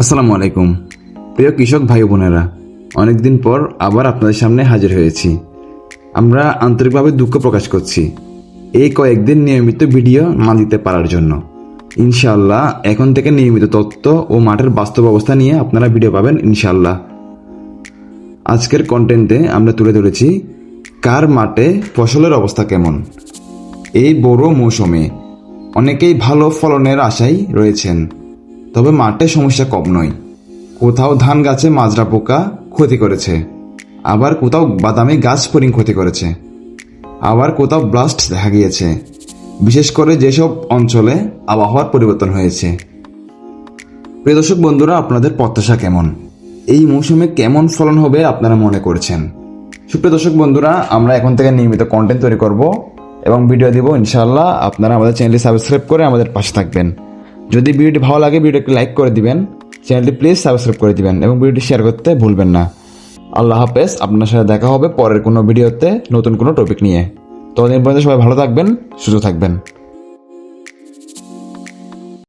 আসসালামু আলাইকুম। প্রিয় কৃষক ভাই বোনেরা, অনেকদিন পর আবার আপনাদের সামনে হাজির হয়েছি। আমরা আন্তরিকভাবে দুঃখ প্রকাশ করছি এই কয়েকদিন নিয়মিত ভিডিও না দিতে পারার জন্য। ইনশাআল্লাহ, এখন থেকে নিয়মিত তথ্য ও মাঠের বাস্তব অবস্থা নিয়ে আপনারা ভিডিও পাবেন ইনশাআল্লাহ। আজকের কন্টেন্টে আমরা তুলে ধরেছি, কার মাঠে ফসলের অবস্থা কেমন? এই বড় মৌসুমে অনেকেই ভালো ফলনের আশায় রয়েছেন। তবে মাঠে সমস্যা কম নয়। কোথাও ধান গাছে মাজরা পোকা ক্ষতি করেছে। আবার কোথাও বাদামি গাছ ফরিং ক্ষতি করেছে। আবার কোথাও ব্লাস্ট দেখা গিয়েছে। বিশেষ করে যেসব অঞ্চলে আবহাওয়ার পরিবর্তন হয়েছে। প্রিয় দর্শক বন্ধুরা, আপনাদের প্রত্যাশা কেমন? এই মৌসুমে কেমন ফলন হবে আপনারা মনে করছেন? সুপ্রিয় দর্শক বন্ধুরা, আমরা এখন থেকে নিয়মিত কন্টেন্ট তৈরি করব এবং ভিডিও দিব। ইনশাআল্লাহ আপনারা আমাদের চ্যানেলটি সাবস্ক্রাইব করে আমাদের পাশে থাকবেন। যদি ভিডিওটি ভালো লাগে, ভিডিওটি লাইক করে দিবেন। চ্যানেলটি প্লিজ সাবস্ক্রাইব করে দিবেন এবং ভিডিওটি শেয়ার করতে ভুলবেন না। আল্লাহ হাফেজ, আপনার সাথে দেখা হবে পরের কোনো ভিডিওতে নতুন কোনো টপিক নিয়ে। ততদিন পর্যন্ত সবাই ভালো থাকবেন, সুস্থ থাকবেন।